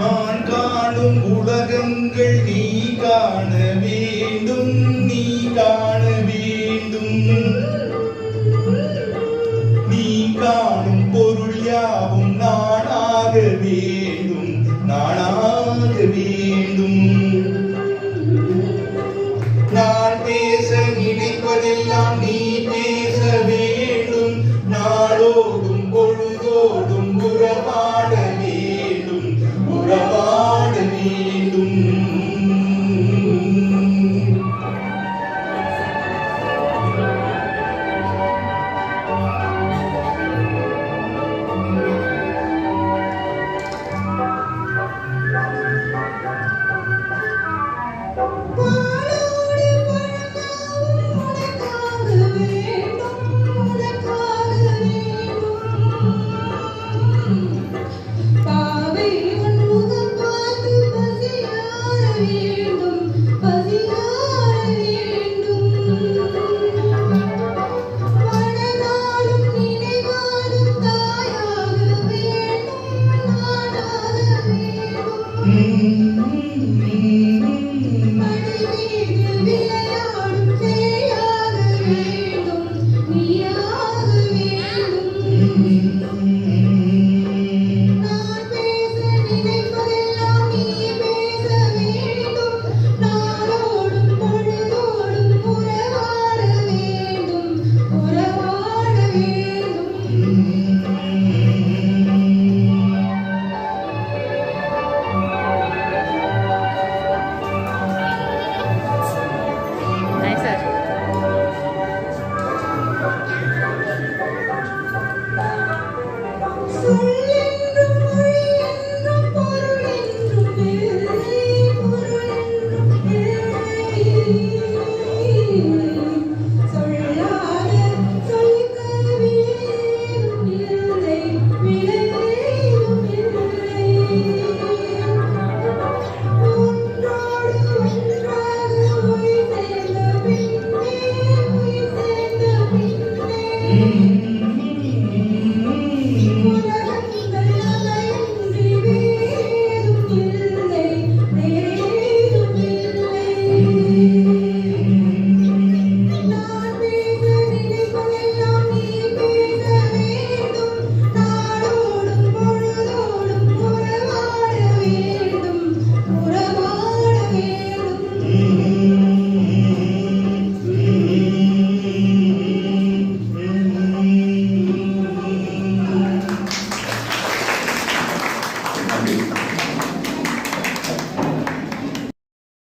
நான் காணும் உலகங்கள் நீ காண வேண்டும் நீ காண வேண்டும். நீ காணும் பொருள் யாவும் நானாக வேண்டும் நானாக வேண்டும். நான் பேச நினைப்பதெல்லாம் நீ Amen.